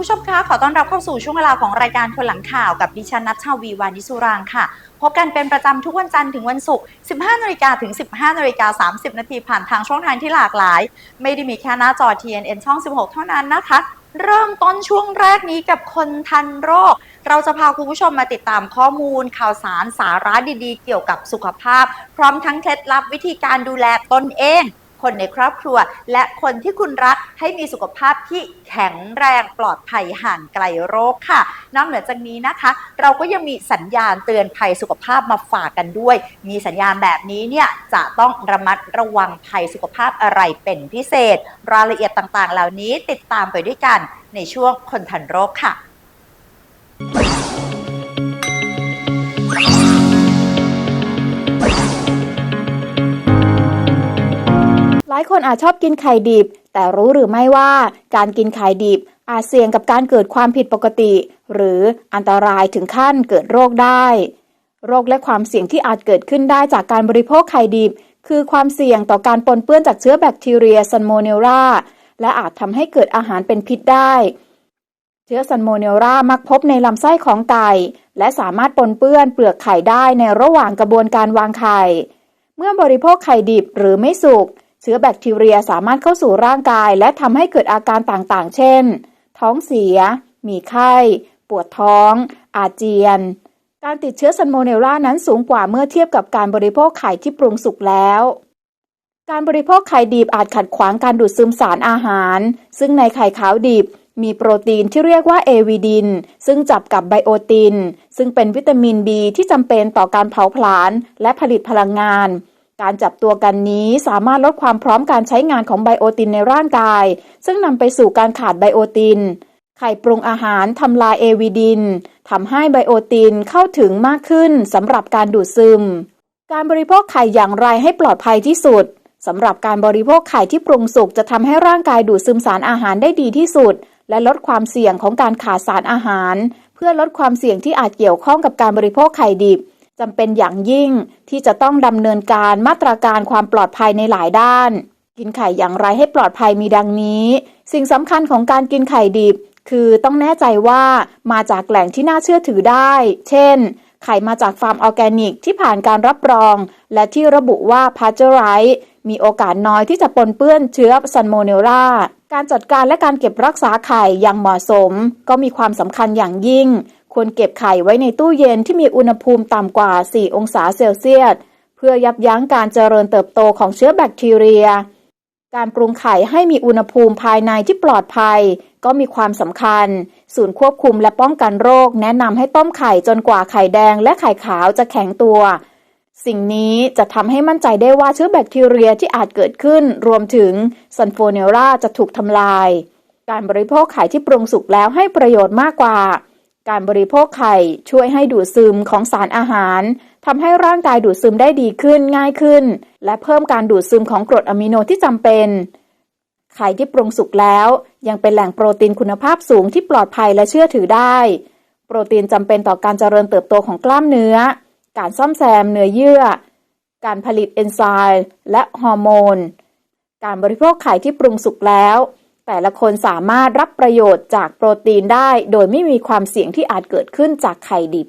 ผู้ชมคะขอต้อนรับเข้าสู่ช่วงเวลาของรายการคนหลังข่าวกับดิฉันนัทชาวีวานิสุรางค์ค่ะ พบกันเป็นประจำทุกวันจันทร์ถึงวันศุกร์ 15นาฬิกาถึง 15นาฬิกา30 นาทีผ่านทางช่องทางที่หลากหลาย ไม่ได้มีแค่หน้าจอ TNN ช่อง 16 เท่านั้นนะคะ เริ่มต้นช่วงแรกนี้กับคนทันโรค เราจะพาคุณผู้ชมมาติดตามข้อมูล ข่าวสารสาระดีๆ เกี่ยวกับสุขภาพ พร้อมทั้งเคล็ดลับวิธีการดูแลตนเอง คนในครอบครัว และคนที่คุณรักให้มีสุขภาพที่แข็งแรงปลอดภัยห่างไกลโรคค่ะ นอกเหนือจากนี้นะคะ เราก็ยังมีสัญญาณเตือนภัยสุขภาพมาฝากกันด้วย มีสัญญาณแบบนี้เนี่ยจะต้องระมัดระวังภัยสุขภาพอะไรเป็นพิเศษ รายละเอียดต่างๆ เหล่านี้ติดตามไปด้วยกันในช่วงคนทันโรคค่ะายคนอาจชอบกินไข่ดิบ แต่รู้หรือไม่ว่าการกินไข่ดิบ อาจเสี่ยงกับการเกิดความผิดปกติ หรืออันตรายถึงขั้นเกิดโรคได้ โรคและความเสี่ยงที่อาจเกิดขึ้นได้จากการบริโภคไข่ดิบ คือความเสี่ยงต่อการปนเปื้อนจากเชื้อแบคทีเรียซันโมเนลราและอาจทำให้เกิดอาหารเป็นพิษได้เชื้อซันโมเนลรามักพบในลำไส้ของไก่ และสามารถปนเปื้อนเปลือกไข่ได้ในระหว่างกระบวนการวางไข่ เมื่อบริโภคไข่ดิบหรือไม่สุก เชื้อแบคทีเรียสามารถเข้าสู่ร่างกายและทำให้เกิดอาการต่างๆ เช่น ท้องเสีย มีไข้ ปวดท้อง อาเจียน การติดเชื้อซันโมเนลรานั้นสูงกว่าเมื่อเทียบกับการบริโภคไข่ที่ปรุงสุกแล้ว การบริโภคไข่ดิบอาจขัดขวางการดูดซึมสารอาหาร ซึ่งในไข่ขาวดิบมีโปรตีนที่เรียกว่าเอวิดิน ซึ่งจับกับไบโอติน ซึ่งเป็นวิตามิน B ที่จำเป็นต่อการเผาผลาญและผลิตพลังงาน การจับตัวกันนี้สามารถลดความพร้อมการใช้งานของไบโอตินในร่างกาย ซึ่งนำไปสู่การขาดไบโอติน ไข่ปรุงอาหารทำลายเอวิดินทำให้ไบโอตินเข้าถึงมากขึ้นสำหรับการดูดซึม การบริโภคไข่อย่างไรให้ปลอดภัยที่สุดสำหรับการบริโภคไข่ที่ปรุงสุกจะทำให้ร่างกายดูดซึมสารอาหารได้ดีที่สุด และลดความเสี่ยงของการขาดสารอาหาร เพื่อลดความเสี่ยงที่อาจเกี่ยวข้องกับการบริโภคไข่ดิบ จำเป็นอย่างยิ่งที่จะต้องดำเนินการมาตรการความปลอดภัยในหลายด้าน กินไข่อย่างไรให้ปลอดภัยมีดังนี้ สิ่งสำคัญของการกินไข่ดิบ คือต้องแน่ใจว่ามาจากแหล่งที่น่าเชื่อถือได้ เช่น ไข่มาจากฟาร์มออร์แกนิกที่ผ่านการรับรอง และที่ระบุว่าพาเจอไรต์มีโอกาสน้อยที่จะปนเปื้อนเชื้อซันโมเนลราการจัดการและการเก็บรักษาไข่อย่างเหมาะสม ก็มีความสำคัญอย่างยิ่ง ควรเก็บไข่ไว้ในตู้เย็นที่มีอุณหภูมิต่ำกว่า 4 องศาเซลเซียส เพื่อยับยั้งการเจริญเติบโตของเชื้อแบคทีเรีย การปรุงไข่ให้มีอุณหภูมิภายในที่ปลอดภัย ก็มีความสำคัญ ศูนย์ควบคุมและป้องกันโรค แนะนำให้ต้มไข่จนกว่าไข่แดงและไข่ขาวจะแข็งตัว สิ่งนี้จะทำให้มั่นใจได้ว่าเชื้อแบคทีเรียที่อาจเกิดขึ้น รวมถึงซันโฟเนลราจะถูกทำลาย การบริโภคไข่ที่ปรุงสุกแล้วให้ประโยชน์มากกว่า การบริโภคไข่ช่วยให้ดูดซึมของสารอาหารทำให้ร่างกายดูดซึมได้ดีขึ้นง่ายขึ้น และเพิ่มการดูดซึมของกรดอะมิโนที่จำเป็น ไข่ที่ปรุงสุกแล้ว ยังเป็นแหล่งโปรตีนคุณภาพสูงที่ปลอดภัยและเชื่อถือได้ โปรตีนจำเป็นต่อการเจริญเติบโตของกล้ามเนื้อ การซ่อมแซมเนื้อเยื่อ การผลิตเอนไซม์และฮอร์โมน การบริโภคไข่ที่ปรุงสุกแล้ว แต่ละคนสามารถรับประโยชน์จากโปรตีนได้ โดยไม่มีความเสี่ยงที่อาจเกิดขึ้นจากไข่ดิบ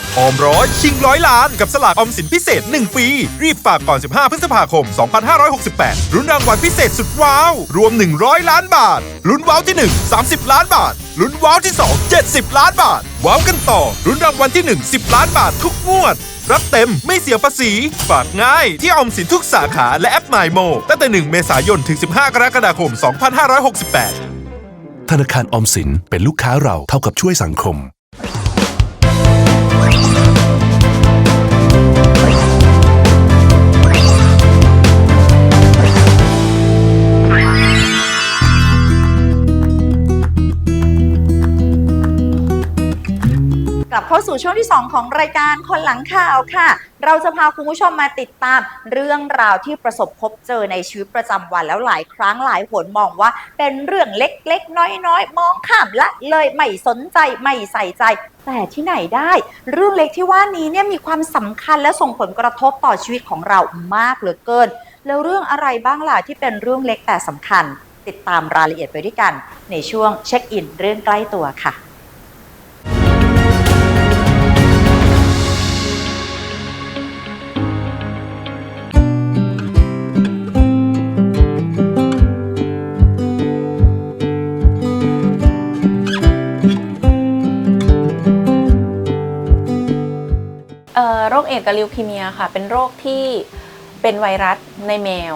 ออมร้อยชิงร้อยล้านกับสลากออมสินพิเศษ 1 ปี รีบฝากก่อน 15 พฤษภาคม 2568ลุ้นรางวัลพิเศษสุดว้าว รวม 100 ล้านบาท ลุ้นว้าวที่ 1 30 ล้านบาท ลุ้นว้าวที่ 2 70 ล้านบาท ว้าวกันต่อลุ้นรางวัลที่ 1 10 ล้านบาททุกงวด รับเต็มไม่เสียภาษี ฝากง่ายที่ออมสินทุกสาขาและแอป My Mo ตั้งแต่ 1 เมษายนถึง 15 กรกฎาคม 2568 ธนาคารออมสินเป็นลูกค้าเราเท่ากับช่วยสังคม Thank you. กลับเข้าสู่ช่วงที่ 2 ของรายการคนหลังข่าวค่ะ เราจะพาคุณผู้ชมมาติดตาม เรื่องราวที่ประสบพบเจอในชีวิตประจำวันแล้วหลายครั้งหลายหนมองว่า เป็นเรื่องเล็กๆ น้อยๆ มองข้ามละเลยไม่สนใจไม่ใส่ใจ แต่ที่ไหนได้ เรื่องเล็กที่ว่านี้เนี่ยมีความสำคัญและส่งผลกระทบต่อชีวิตของเรามากเหลือเกิน แล้วเรื่องอะไรบ้างล่ะที่เป็นเรื่องเล็กแต่สำคัญ ติดตามรายละเอียดไปด้วยกัน ในช่วงเช็คอินเรื่องใกล้ตัวค่ะ โรคเอดส์กับลิวคีเมียค่ะ เป็นโรคที่เป็นไวรัสในแมว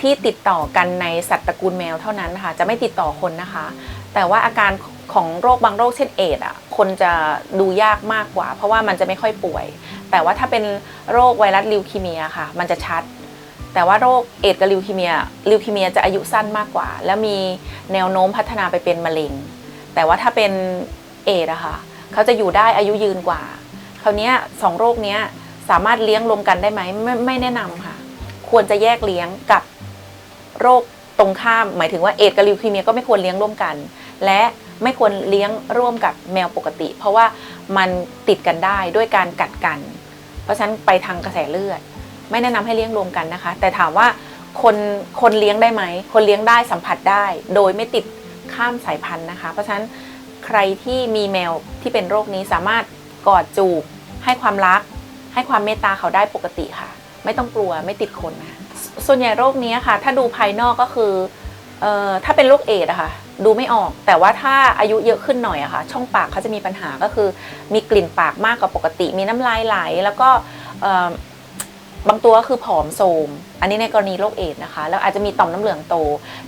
ที่ติดต่อกันในสัตว์ตระกูลแมวเท่านั้นนะคะจะไม่ติดต่อคนนะคะ แต่ว่าอาการของโรคบางโรคเช่นเอดอะคนจะดูยากมากกว่า เพราะว่ามันจะไม่ค่อยป่วย แต่ว่าถ้าเป็นโรคไวรัสลิวคีเมียค่ะ มันจะชัด แต่ว่าโรคเอดกับลิวคีเมียลิวคีเมียจะอายุสั้นมากกว่า แล้วมีแนวโน้มพัฒนาไปเป็นมะเร็ง แต่ว่าถ้าเป็นเอดอะค่ะเขาจะอยู่ได้อายุยืนกว่า คราวนี้สองโรคนี้สามารถเลี้ยงรวมกันได้ไหมไม่ไม่แนะนำค่ะ ควรจะแยกเลี้ยงกับโรคตรงข้าม หมายถึงว่าเอดกับลิวคีเมียก็ไม่ควรเลี้ยงร่วมกัน และไม่ควรเลี้ยงร่วมกับแมวปกติ เพราะว่ามันติดกันได้ด้วยการกัดกัน เพราะฉะนั้นไปทางกระแสเลือด ไม่แนะนำให้เลี้ยงรวมกันนะคะ แต่ถามว่าคนคนเลี้ยงได้ไหม คนเลี้ยงได้สัมผัสได้ โดยไม่ติดข้ามสายพันธุ์นะคะ เพราะฉะนั้นใครที่มีแมวที่เป็นโรคนี้สามารถกอดจูบ ให้ความรัก ให้ความเมตตาเขาได้ปกติค่ะ ไม่ต้องกลัวไม่ติดคนนะส่วนใหญ่โรคนี้ค่ะ ถ้าดูภายนอกก็คือเอ่อถ้าเป็นโรคเอดอะค่ะ ดูไม่ออก แต่ว่าถ้าอายุเยอะขึ้นหน่อยอะค่ะ ช่องปากเขาจะมีปัญหาก็คือ มีกลิ่นปากมากกว่าปกติ มีน้ำลายไหล แล้วก็บางตัวก็คือผอมโทมอันนี้ในกรณีโรคเอดนะคะ แล้วอาจจะมีต่อมน้ำเหลืองโต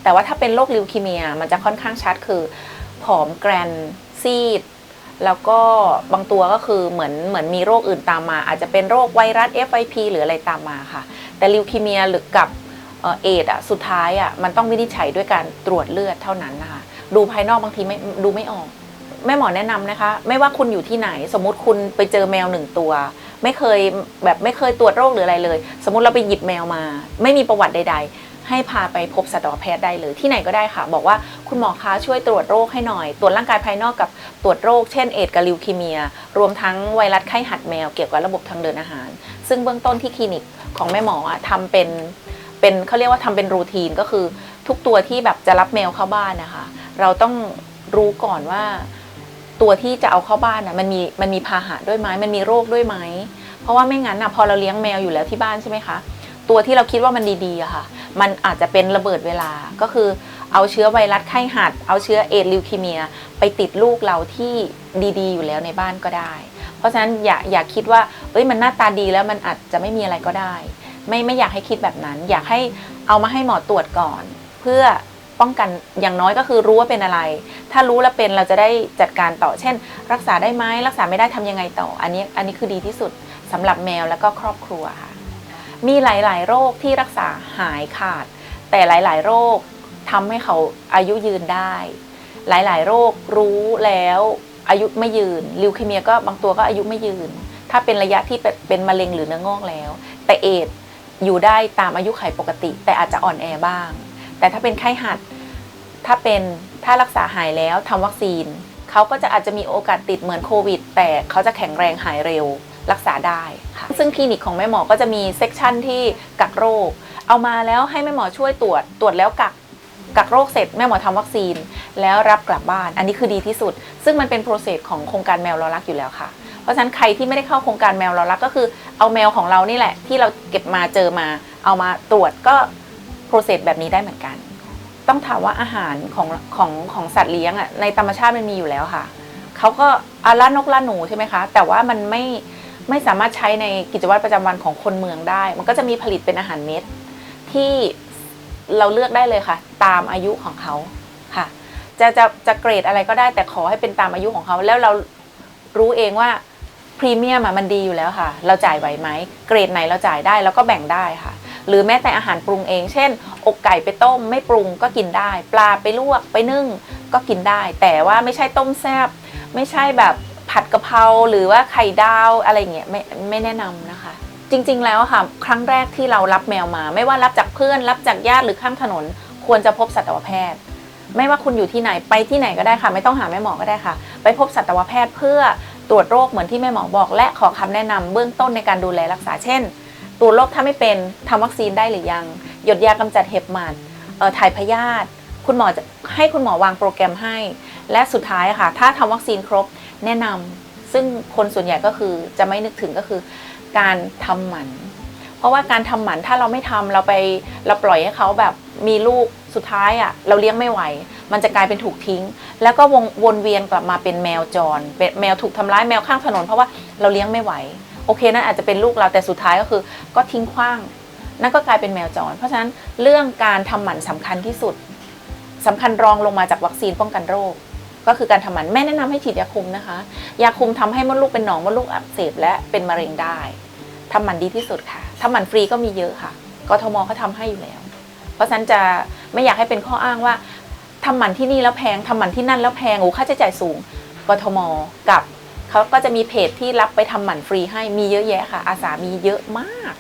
แต่ว่าถ้าเป็นโรคลิวคีเมีย มันจะค่อนข้างชัดคือ ผอมแกรนซีด แล้วก็บางตัวก็คือเหมือนเหมือนมีโรคอื่นตามมา อาจจะเป็นโรคไวรัส FIP หรืออะไรตามมาค่ะ แต่ลิวคีเมียหรือกับเอ่อเอดอะสุดท้ายอะมันต้องวินิจฉัยด้วยการตรวจเลือดเท่านั้นนะคะดูภายนอกบางทีไม่ดูไม่ออก แม่หมอแนะนำนะคะ ไม่ว่าคุณอยู่ที่ไหน สมมุติคุณไปเจอแมวหนึ่งตัว ไม่เคยแบบไม่เคยตรวจโรคหรืออะไรเลย สมมุติเราไปหยิบแมวมา ไม่มีประวัติใด ๆ ให้พาไปพบสัตวแพทย์ได้เลยที่ไหนก็ได้ค่ะ บอกว่าคุณหมอคะช่วยตรวจโรคให้หน่อย ตรวจร่างกายภายนอกกับตรวจโรค เช่นเอดกับลิวคีเมีย รวมทั้งไวรัสไข้หัดแมวเกี่ยวกับระบบทางเดินอาหาร ซึ่งเบื้องต้นที่คลินิกของแม่หมออะทำเป็นเป็นเขาเรียกว่าทำเป็นรูทีนก็คือทุกตัวที่แบบจะรับแมวเข้าบ้านนะคะ เราต้องรู้ก่อนว่าตัวที่จะเอาเข้าบ้านนะมันมีมันมีพาหะด้วยไหมมันมีโรคด้วยไหมเพราะว่าไม่งั้นนะพอเราเลี้ยงแมวอยู่แล้วที่บ้านใช่ไหมคะ ตัวที่เราคิดว่ามันดีๆอะค่ะ มันอาจจะเป็นระเบิดเวลา ก็คือเอาเชื้อไวรัสไข้หัด เอาเชื้อเอดส์ลิวคีเมีย ไปติดลูกเราที่ดีๆ อยู่แล้วในบ้านก็ได้ เพราะฉะนั้นอย่าอย่าคิดว่า เอ้ยมันหน้าตาดีแล้วมันอาจจะไม่มีอะไรก็ได้ ไม่ไม่อยากให้คิดแบบนั้น อยากให้เอามาให้หมอตรวจก่อน เพื่อป้องกันอย่างน้อยก็คือรู้ว่าเป็นอะไร ถ้ารู้แล้วเป็นเราจะได้จัดการต่อ เช่น รักษาได้ไหมรักษาไม่ได้ทำยังไงต่อ อันนี้อันนี้คือดีที่สุดสำหรับแมวแล้วก็ครอบครัวค่ะ มีหลาย ๆ โรคที่รักษาหายขาด แต่หลาย ๆ โรคทำให้เขาอายุยืนได้ หลาย ๆ โรครู้แล้วอายุไม่ยืนลิวเคีเมียก็บางตัวก็อายุไม่ยืน ถ้าเป็นระยะที่เป็นมะเร็งหรือเนื้องอกแล้ว แต่เอดส์อยู่ได้ตามอายุไขปกติ แต่อาจจะอ่อนแอบ้าง แต่ถ้าเป็นไข้หัด ถ้าเป็นถ้ารักษาหายแล้วทำวัคซีน เขาก็จะอาจจะมีโอกาสติดเหมือนโควิด แต่เขาจะแข็งแรงหายเร็ว รักษาได้ค่ะซึ่งคลินิกของแม่หมอก็จะมีเซกชันที่กักโรค เอามาแล้วให้แม่หมอช่วยตรวจตรวจแล้วกักกักโรคเสร็จแม่หมอทำวัคซีน แล้วรับกลับบ้าน อันนี้คือดีที่สุด ซึ่งมันเป็นโปรเซสของโครงการแมวเรารักอยู่แล้วค่ะ เพราะฉะนั้นใครที่ไม่ได้เข้าโครงการแมวเรารักก็คือ เอาแมวของเรานี่แหละ ที่เราเก็บมาเจอมา เอามาตรวจก็โปรเซสแบบนี้ได้เหมือนกัน ต้องถามว่าอาหารของของของสัตว์เลี้ยงอะในธรรมชาติมันมีอยู่แล้วค่ะเขาก็อาล่านกล่าหนูใช่ไหมคะ แต่ว่ามันไม่ ไม่สามารถใช้ในกิจวัตรประจำวันของคนเมืองได้ มันก็จะมีผลิตเป็นอาหารเม็ดที่เราเลือกได้เลยค่ะ ตามอายุของเขาค่ะ จะจะจะเกรดอะไรก็ได้แต่ขอให้เป็นตามอายุของเขาแล้วเรารู้เองว่าพรีเมียมมันดีอยู่แล้วค่ะ เราจ่ายไหวไหมเกรดไหนเราจ่ายได้แล้วก็แบ่งได้ค่ะ หรือแม้แต่อาหารปรุงเอง เช่น อกไก่ไปต้มไม่ปรุงก็กินได้ ปลาไปลวกไปนึ่งก็กินได้ แต่ว่าไม่ใช่ต้มแซบไม่ใช่แบบ ผัดกะเพราหรือว่าไข่ดาวอะไรเงี้ยไม่ไม่แนะนำนะคะ จริง ๆ แล้วค่ะ ครั้งแรกที่เรารับแมวมา ไม่ว่ารับจากเพื่อนรับจากญาติหรือข้างถนน ควรจะพบสัตวแพทย์ ไม่ว่าคุณอยู่ที่ไหนไปที่ไหนก็ได้ค่ะ ไม่ต้องหาแม่หมอก็ได้ค่ะ ไปพบสัตวแพทย์เพื่อตรวจโรคเหมือนที่แม่หมอบอก และขอคำแนะนำเบื้องต้นในการดูแลรักษาเช่นตรวจโรคถ้าไม่เป็นทำวัคซีนได้หรือยัง หยดยากำจัดเห็บหมัดถ่ายพยาธิคุณหมอจะให้คุณหมอวางโปรแกรมให้ และสุดท้ายค่ะ ถ้าทำวัคซีนครบ แนะนำซึ่งคนส่วนใหญ่ก็คือจะไม่นึกถึงก็คือ การทำหมัน เพราะว่าการทำหมันถ้าเราไม่ทำเราไปเราปล่อยให้เขาแบบมีลูกสุดท้ายอะเราเลี้ยงไม่ไหว มันจะกลายเป็นถูกทิ้ง แล้วก็วงวนเวียนกลับมาเป็นแมวจรเป็นแมวถูกทำร้ายแมวข้างถนนเพราะว่าเราเลี้ยงไม่ไหว โอเคนั่นอาจจะเป็นลูกเราแต่สุดท้ายก็คือ ก็ทิ้งขว้าง นั่นก็กลายเป็นแมวจร เพราะฉะนั้นเรื่องการทำหมันสำคัญที่สุดสำคัญรองลงมาจากวัคซีนป้องกันโรค ก็คือการทำหมันแม่แนะนำให้ฉีดยาคุมนะคะ ยาคุมทำให้มดลูกเป็นหนองมดลูกอักเสบและเป็นมะเร็งได้ทำหมันดีที่สุดค่ะทำหมันฟรีก็มีเยอะค่ะกทมเขาทำให้อยู่แล้ว เพราะฉะนั้นจะไม่อยากให้เป็นข้ออ้างว่าทำหมันที่นี่แล้วแพงทำหมันที่นั่นแล้วแพงโอ้ค่าใช้จ่ายสูงกทมกับเขาก็จะมีเพจที่รับไปทำหมันฟรีให้มีเยอะแยะค่ะ อาสามีเยอะมาก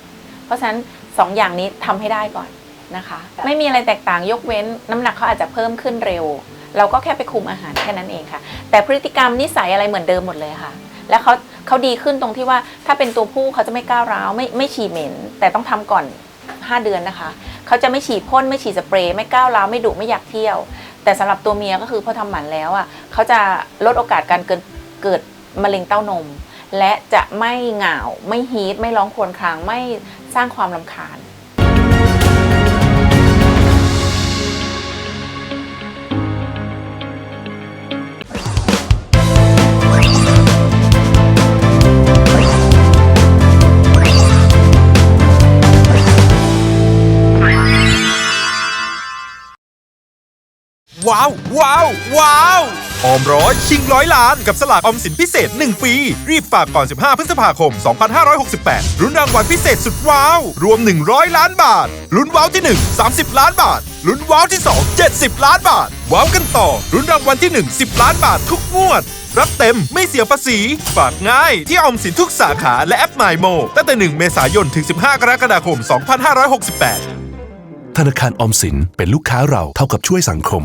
เพราะฉะนั้นสองอย่างนี้ทำให้ได้ก่อนนะคะ ไม่มีอะไรแตกต่างยกเว้นน้ำหนักเขาอาจจะเพิ่มขึ้นเร็ว เราก็แค่ไปคุมอาหารแค่นั้นเองค่ะ แต่พฤติกรรมนิสัยอะไรเหมือนเดิมหมดเลยค่ะ แล้วเขาเขาดีขึ้นตรงที่ว่าถ้าเป็นตัวผู้เขาจะไม่ก้าวร้าวไม่ไม่ฉี่เหม็น แต่ต้องทำก่อน 5 เดือนนะคะเขาจะไม่ฉีดพ่นไม่ฉีดสเปรย์ไม่ก้าวร้าวไม่ดุไม่อยากเที่ยว แต่สำหรับตัวเมียก็คือพอทำหมันแล้วอะเขาจะลดโอกาสการเกิดเกิดมะเร็งเต้านม และจะไม่เหงาไม่ฮีทไม่ร้องครวญครางไม่สร้างความลำคาญ ว้าว ว้าว ว้าวออมร้อยชิงร้อยล้านกับสลากออมสินพิเศษ 1 ปี รีบฝากก่อน 15 พฤษภาคม 2568รุ้นรางวัลพิเศษสุดว้าว รวม 100 ล้านบาทลุ้นว้าวที่ 1 30 ล้านบาทลุ้นว้าวที่ 2 70 ล้านบาท ว้าวกันต่อลุ้นรางวัลที่ 1 10 ล้านบาททุกงวด รับเต็มไม่เสียภาษี ฝากง่ายที่ออมสินทุกสาขาและแอป My Mo ตั้งแต่ 1 เมษายนถึง 15 กรกฎาคม 2568 ธนาคารออมสินเป็นลูกค้าเราเท่ากับช่วยสังคม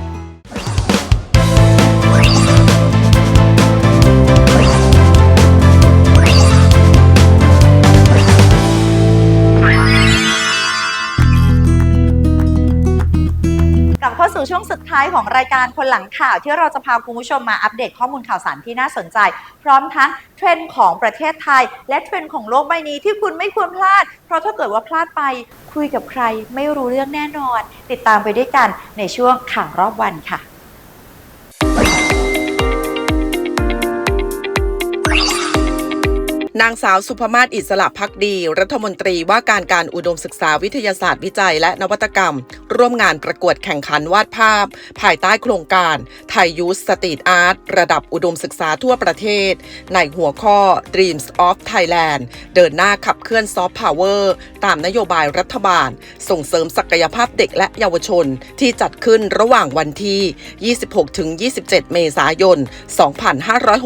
ท้ายของรายการคนหลังข่าวที่เราจะพาคุณผู้ชมมาอัปเดตข้อมูลข่าวสารที่น่าสนใจ พร้อมทั้งเทรนด์ของประเทศไทย และเทรนด์ของโลกใบนี้ที่คุณไม่ควรพลาด เพราะถ้าเกิดว่าพลาดไปคุยกับใครไม่รู้เรื่องแน่นอน ติดตามไปด้วยกันในช่วงข่าวรอบวันค่ะ นางสาวสุภมาศอิสระพักดี รัฐมนตรีว่าการการอุดมศึกษาวิทยาศาสตร์วิจัยและนวัตกรรม ร่วมงานประกวดแข่งขันวาดภาพ ภายใต้โครงการไทยยูสสตรีทอาร์ตระดับอุดมศึกษาทั่วประเทศ ในหัวข้อ Dreams of Thailand เดินหน้าขับเคลื่อนซอฟต์พาวเวอร์ตามนโยบายรัฐบาล ส่งเสริมศักยภาพเด็กและเยาวชน ที่จัดขึ้นระหว่างวันที่ 26-27 เมษายน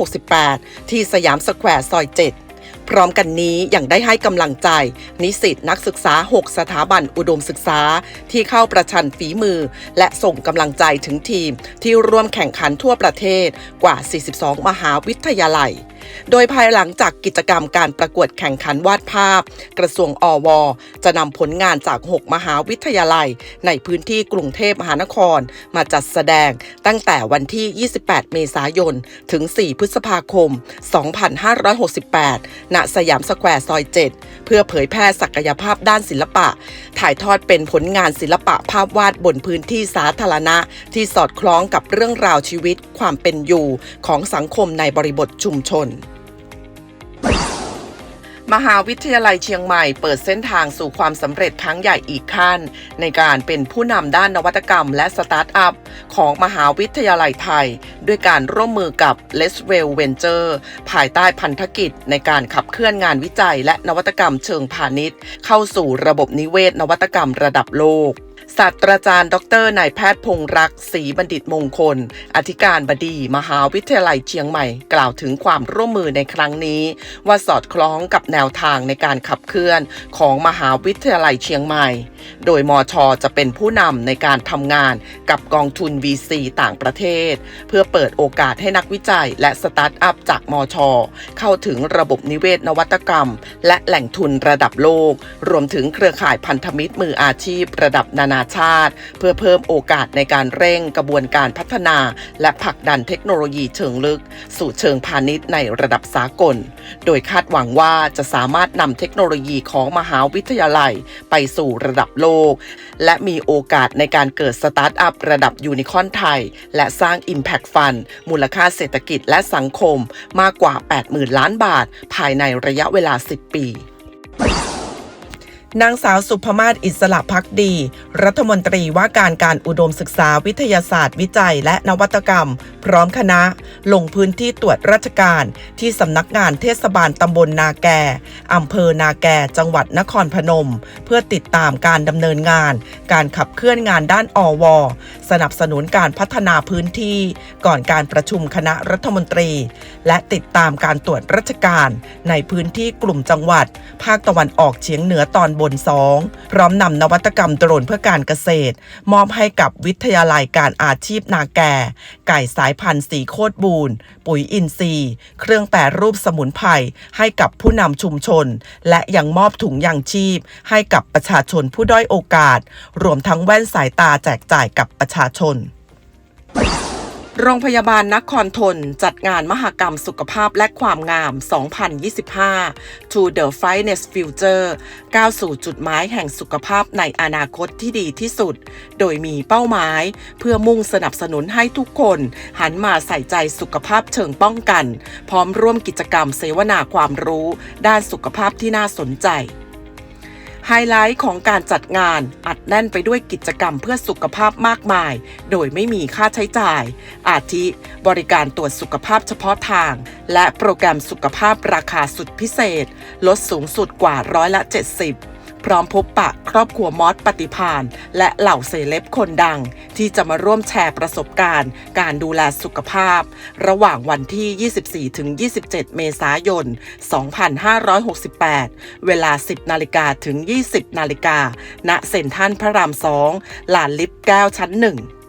2568 ที่สยามสแควร์ซอย 7 พร้อมกันนี้ยังได้ให้กำลังใจ นิสิตนักศึกษา 6 สถาบันอุดมศึกษา ที่เข้าประชันฝีมือ และส่งกำลังใจถึงทีม ที่ร่วมแข่งขันทั่วประเทศกว่า 42 มหาวิทยาลัย โดยภายหลังจากกิจกรรมการประกวดแข่งขันวาดภาพ กระทรวงอว จะนำผลงานจาก 6 มหาวิทยาลัย ในพื้นที่กรุงเทพมหานคร มาจัดแสดงตั้งแต่วันที่ 28 เมษายน ถึง 4 พฤษภาคม 2568 ณ สยามสแควร์ซอย 7 เพื่อเผยแพร่ศักยภาพด้านศิลปะ ถ่ายทอดเป็นผลงานศิลปะภาพวาดบนพื้นที่สาธารณะ ที่สอดคล้องกับเรื่องราวชีวิตความเป็นอยู่ของสังคมในบริบทชุมชน มหาวิทยาลัยเชียงใหม่เปิดเส้นทางสู่ความสำเร็จครั้งใหญ่อีกขั้น ในการเป็นผู้นำด้านนวัตกรรมและสตาร์ทอัพ ของมหาวิทยาลัยไทย ด้วยการร่วมมือกับ l e s w e l l Venture ภายใต้พันธกิจในการขับเคลื่อนงานวิจัยและนวัตกรรมเชิงพาณิชย์ เข้าสู่ระบบนิเวศนวัตกรรมระดับโลก ศาสตราจารย์ ดรนายแพทย์พงษ์รักศรีบัณฑิตมงคล อธิการบดี มหาวิทยาลัยเชียงใหม่ กล่าวถึงความร่วมมือในครั้งนี้ ว่าสอดคล้องกับแนวทางในการขับเคลื่อนของมหาวิทยาลัยเชียงใหม่ โดยมอชจะเป็นผู้นำในการทำงานกับกองทุน VC ต่างประเทศ เพื่อเปิดโอกาสให้นักวิจัย และสตาร์ทอัพจากมอชเข้าถึงระบบนิเวศนวัตกรรม และแหล่งทุนระดับโลก รวมถึงเครือข่ายพันธมิตรมืออาชีพระดับนานาชาติ เพื่อเพิ่มโอกาสในการเร่งกระบวนการพัฒนา และผลักดันเทคโนโลยีเชิงลึก สู่เชิงพาณิชย์ในระดับสากล โดยคาดหวังว่าจะสามารถนำเทคโนโลยีของมหาวิทยาลัย ไปสู่ระดับโลก และมีโอกาสในการเกิดสตาร์ทอัพระดับยูนิคอนไทย และสร้าง Impact Fund มูลค่าเศรษฐกิจและสังคมมากกว่า 80,000 ล้านบาท ภายในระยะเวลา 10 ปี นางสาวสุภมาศอิสระพักดี รัฐมนตรีว่าการการอุดมศึกษาวิทยาศาสตร์วิจัยและนวัตกรรม พร้อมคณะ ลงพื้นที่ตรวจราชการ ที่สำนักงานเทศบาลตำบลนาแกอำเภอนาแกจังหวัดนครพนม เพื่อติดตามการดำเนินงาน การขับเคลื่อนงานด้านอว สนับสนุนการพัฒนาพื้นที่ ก่อนการประชุมคณะรัฐมนตรี และติดตามการตรวจราชการ ในพื้นที่กลุ่มจังหวัด ภาคตะวันออกเฉียงเหนือตอนบน2 พร้อมนำนวัตกรรมโดรนเพื่อการเกษตร มอบให้กับวิทยาลัยการอาชีพนาแก่ ไก่สายพันธุ์สีโคตรบูนปุ๋ยอินทรีย์ เครื่องแปรรูปสมุนไพรให้กับผู้นำชุมชน และยังมอบถุงยางชีพ ให้กับประชาชนผู้ด้อยโอกาส รวมทั้งแว่นสายตาแจกจ่ายกับประชาชน โรงพยาบาลนครทนจัดงานมหกรรมสุขภาพและความงาม 2025 To the Finest Future ก้าวสู่จุดหมายแห่งสุขภาพในอนาคตที่ดีที่สุด โดยมีเป้าหมาย เพื่อมุ่งสนับสนุนให้ทุกคน หันมาใส่ใจสุขภาพเชิงป้องกัน พร้อมร่วมกิจกรรมเสวนาความรู้ ด้านสุขภาพที่น่าสนใจ ไฮไลท์ของการจัดงานอัดแน่นไปด้วยกิจกรรมเพื่อสุขภาพมากมาย โดยไม่มีค่าใช้จ่าย อาทิ บริการตรวจสุขภาพเฉพาะทาง และโปรแกรมสุขภาพราคาสุดพิเศษ ลดสูงสุดกว่าร้อยละ 70 พร้อมพบปะครอบครัวมอสปฏิพานและเหล่าเซเลบคนดัง ที่จะมาร่วมแชร์ประสบการณ์ การดูแลสุขภาพ ระหว่างวันที่ 24-27 เมษายน 2568 เวลา 10 นาฬิกาถึง 20 นาฬิกาณเซ็นทรัลพระราม 2 ลานลิฟต์9ชั้น 1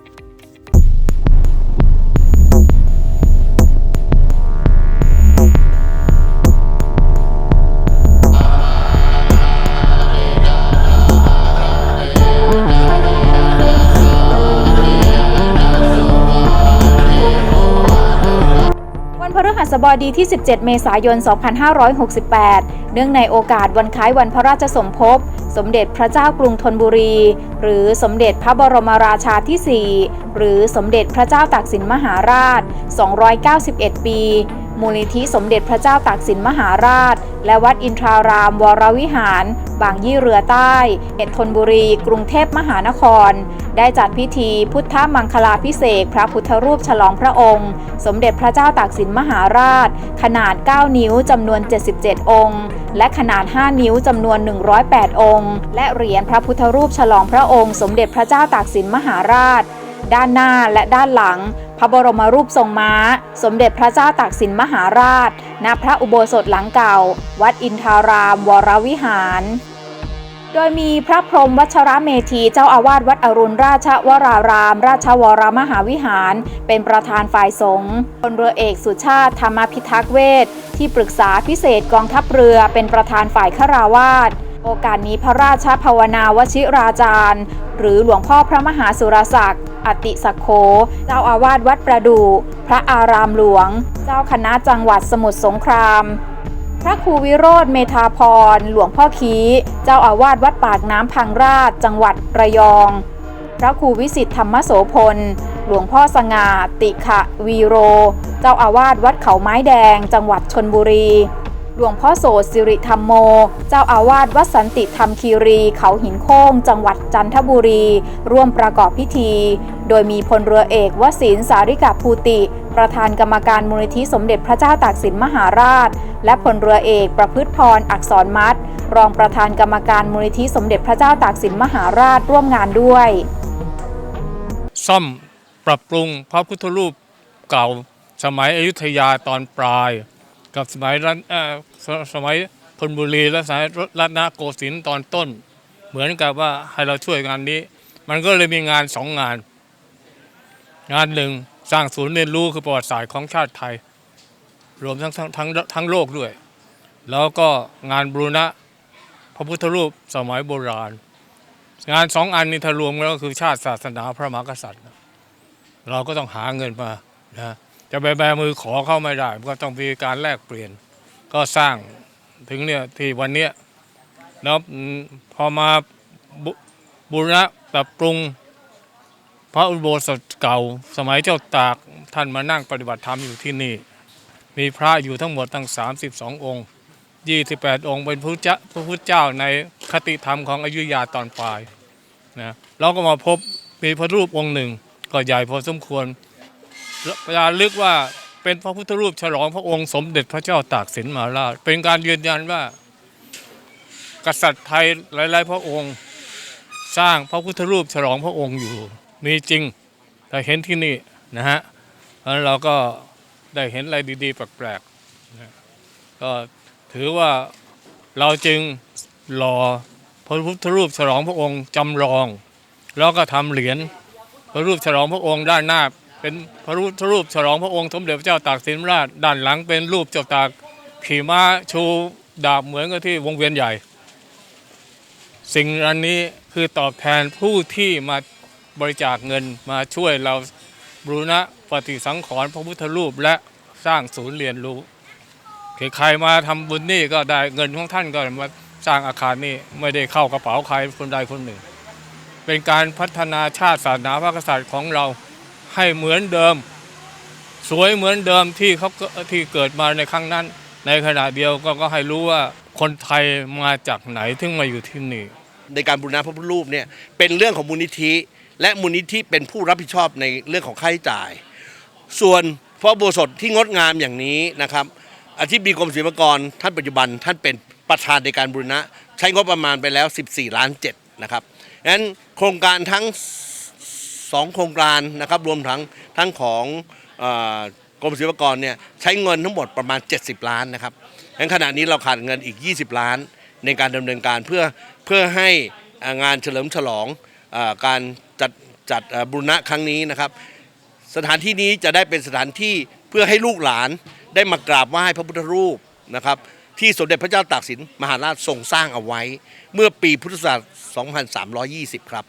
สบดีที่ 17 เมษายน 2568 เนื่องในโอกาสวันคล้ายวันพระราชสมภพ สมเด็จพระเจ้ากรุงธนบุรี หรือสมเด็จพระบรมราชาที่ 4 หรือสมเด็จพระเจ้าตากสินมหาราช 291 ปี มูลนิธิสมเด็จพระเจ้าตากสินมหาราช และวัดอินทราราม วรวิหาร บางยี่เรือใต้เขตธนบุรี กรุงเทพมหานคร ได้จัดพิธีพุทธมังคลาพิเศษพระพุทธรูปฉลองพระองค์ สมเด็จพระเจ้าตากสินมหาราช ขนาด 9 นิ้วจำนวน 77 องค์ และขนาด 5 นิ้วจำนวน 108 องค์ และเหรียญพระพุทธรูปฉลองพระองค์ สมเด็จพระเจ้าตากสินมหาราช ด้านหน้าและด้านหลัง พระบรมรูปทรงม้า สมเด็จพระเจ้าตากสินมหาราช ณ พระอุโบสถหลังเก่า วัดอินทาราม วรวิหาร โดยมีพระพรหมวัชระเมธีเจ้าอาวาสวัดอรุณราชวราราม ราชวรมหาวิหาร เป็นประธานฝ่ายสงฆ์พลเรือเอกสุชาติธรรมพิทักษ์เวทที่ปรึกษาพิเศษกองทัพเรือเป็นประธานฝ่ายฆราวาส โอกาสนี้พระราชภาวนาวชิราจารย์ หรือหลวงพ่อพระมหาสุรศักดิ์อติสักโขเจ้าอาวาสวัดประดู่พระอารามหลวง เจ้าคณะจังหวัดสมุทรสงคราม พระครูวิโรธเมธาพร หลวงพ่อคีเจ้าอาวาสวัดปากน้ำพังราช จังหวัดระยอง พระครูวิสิทธธรรมโสพล หลวงพ่อสง่าติขะวีโร เจ้าอาวาสวัดเขาไม้แดง จังหวัดชนบุรี หลวงพ่อโสตสิริธรรมโม เจ้าอาวาสวัดสันติธรรมคีรี เขาหินโค้ง จังหวัดจันทบุรี ร่วมประกอบพิธี โดยมีพลเรือเอกวสินสาริกาภูติ ประธานกรรมการมูลนิธิสมเด็จพระเจ้าตากสินมหาราช และพลเรือเอกประพฤติพรอักษรมัดรองประธานกรรมการมูลนิธิสมเด็จพระเจ้าตากสินมหาราชร่วมงานด้วย ซ่อมปรับปรุงพระพุทธรูปเก่าสมัยอยุธยาตอนปลาย กับสมัยรัตสมัยธนบุรีและสมัยรัตนโกสินทร์ตอนต้น เหมือนกับว่าให้เราช่วยงานนี้ มันก็เลยมีงานสองงาน งานหนึ่งสร้างศูนย์เรียนรู้คือประวัติศาสตร์ของชาติไทย รวมทั้งทั้งทั้งทั้งโลกด้วย แล้วก็งานบูรณะพระพุทธรูปสมัยโบราณ งานสองอันนี้ถ้ารวมกันก็คือชาติศาสนาพระมหากษัตริย์ เราก็ต้องหาเงินมานะ จะไปแบมือขอเข้าไม่ได้ก็ต้องมีการแลกเปลี่ยน ก็สร้างถึงเนี่ยที่วันเนี้ยแล้วพอมาบุบูรณะปรับปรุง พระอุโบสถเก่า สมัยเจ้าตากท่านมานั่งปฏิบัติธรรมอยู่ที่นี่ มีพระอยู่ทั้งหมดตั้ง 32 องค์ 28 องค์เป็นพระเจ้าพระพุทธเจ้าในคติธรรมของอยุธยาตอนปลายนะเราก็มาพบมีพระรูปองค์หนึ่ง ก็ใหญ่พอสมควร ประยาลึกว่าเป็นพระพุทธรูปฉลองพระองค์สมเด็จพระเจ้าตากสินมหาราช เป็นการยืนยันว่า กษัตริย์ไทยหลาย ๆ พระองค์ สร้างพระพุทธรูปฉลองพระองค์อยู่ มีจริงแต่เห็นที่นี่นะฮะเพราะนั้นเราก็ได้เห็นอะไรดีๆ แปลกๆก็ถือว่าเราจึงหล่อพระพุทธรูปฉลองพระองค์จำลอง แล้วก็ทำเหรียญพระรูปฉลองพระองค์ด้านหน้า เป็นพระรูปรูปฉลองพระองค์สมเด็จพระเจ้าตากสินราชด้านหลังเป็นรูปเจ้าตากขี่ม้าชูดาบเหมือนกับที่วงเวียนใหญ่ สิ่งอันนี้คือตอบแทนผู้ที่มาบริจาคเงินมาช่วยเราบูรณะปฏิสังขรณ์พระพุทธรูปและสร้างศูนย์เรียนรู้ใครมาทำบุญนี่ก็ได้เงินของท่านก็มาสร้างอาคารนี่ไม่ได้เข้ากระเป๋าใครคนใดคนหนึ่ง เป็นการพัฒนาชาติศาสนาพระกษัตริย์ของเรา ให้เหมือนเดิม สวยเหมือนเดิมที่เขาที่เกิดมาในครั้งนั้น ในขณะเดียวก็ก็ให้รู้ว่าคนไทยมาจากไหนถึงมาอยู่ที่นี่ ในการบูรณะพระพุทธรูปเนี่ยเป็นเรื่องของมูลนิธิ และมูลนิธิเป็นผู้รับผิดชอบในเรื่องของค่าใช้จ่าย ส่วนพระอุโบสถที่งดงามอย่างนี้นะครับอธิบดีกรมศิลปากรท่านปัจจุบันท่านเป็นประธานในการบูรณะ ใช้งบประมาณไปแล้ว 14 ล้าน7นะครับงั้นโครงการทั้ง สองโครงการนะครับรวมทั้งทั้งของอกรมศิลปากรเนี่ยใช้เงินทั้งหมดประมาณ 70 ล้านนะครับงั้นขณะนี้เราขาดเงินอีก 20 ล้านในการดำเนินการเพื่อเพื่อให้งานเฉลิมฉลองอการจัดจัดบุรณะครั้งนี้นะครับ สถานที่นี้จะได้เป็นสถานที่เพื่อให้ลูกหลานได้มากราบไหว้พระพุทธรูปนะครับที่สมเด็จพระเจ้าตากสินมหาราชทรงสร้างเอาไว้ เมื่อปีพุทธศักราช 2320 ครับ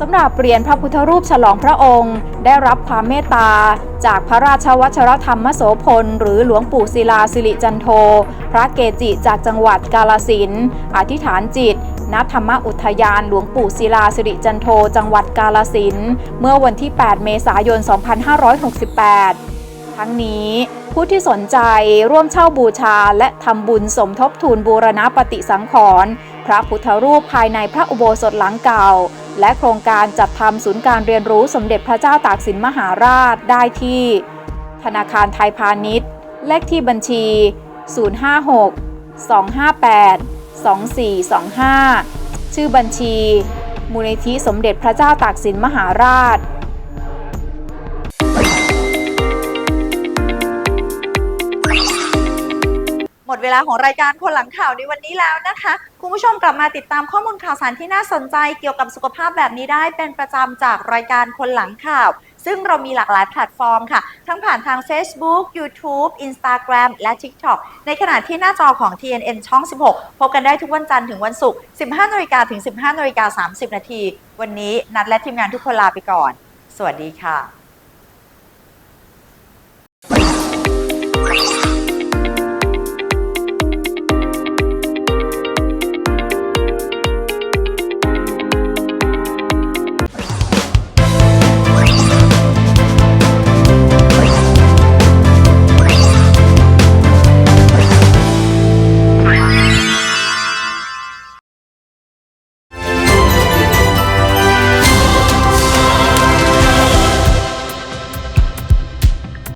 สำหรับเหรียญพระพุทธรูปฉลองพระองค์ ได้รับความเมตตา จากพระราชวัชรธรรมโสพล หรือหลวงปู่ศิลาสิริจันโท พระเกจิจากจังหวัดกาลสินอธิษฐานจิตณธรรมอุทยานหลวงปู่ศิลาสิริจันโท จังหวัดกาลสินเมื่อวันที่ 8 เมษายน 2568 ทั้งนี้ผู้ที่สนใจร่วมเช่าบูชาและทำบุญสมทบทุนบูรณปฏิสังขรณ์ ระพุทธรูปภายในพระอุโบสถหลังเก่า และโครงการจัดทำศูนย์การเรียนรู้สมเด็จพระเจ้าตากสินมหาราชได้ที่ ธนาคารไทยพาณิชย์ เลขที่บัญชี 056 258 2425 ชื่อบัญชี มูลนิธิสมเด็จพระเจ้าตากสินมหาราช หมดเวลาของรายการคนหลังข่าวในวันนี้แล้วนะคะ คุณผู้ชมกลับมาติดตามข้อมูลข่าวสารที่น่าสนใจเกี่ยวกับสุขภาพแบบนี้ได้เป็นประจำจากรายการคนหลังข่าว ซึ่งเรามีหลากหลายแพลตฟอร์มค่ะ ทั้งผ่านทาง Facebook YouTube Instagram และ TikTok ในขณะที่หน้าจอของ TNN ช่อง 16 พบกันได้ทุกวันจันทร์ถึงวันศุกร์ 15นาฬิกาถึง 15นาฬิกา30 นาที วันนี้นัดและทีมงานทุกคนลาไปก่อน สวัสดีค่ะ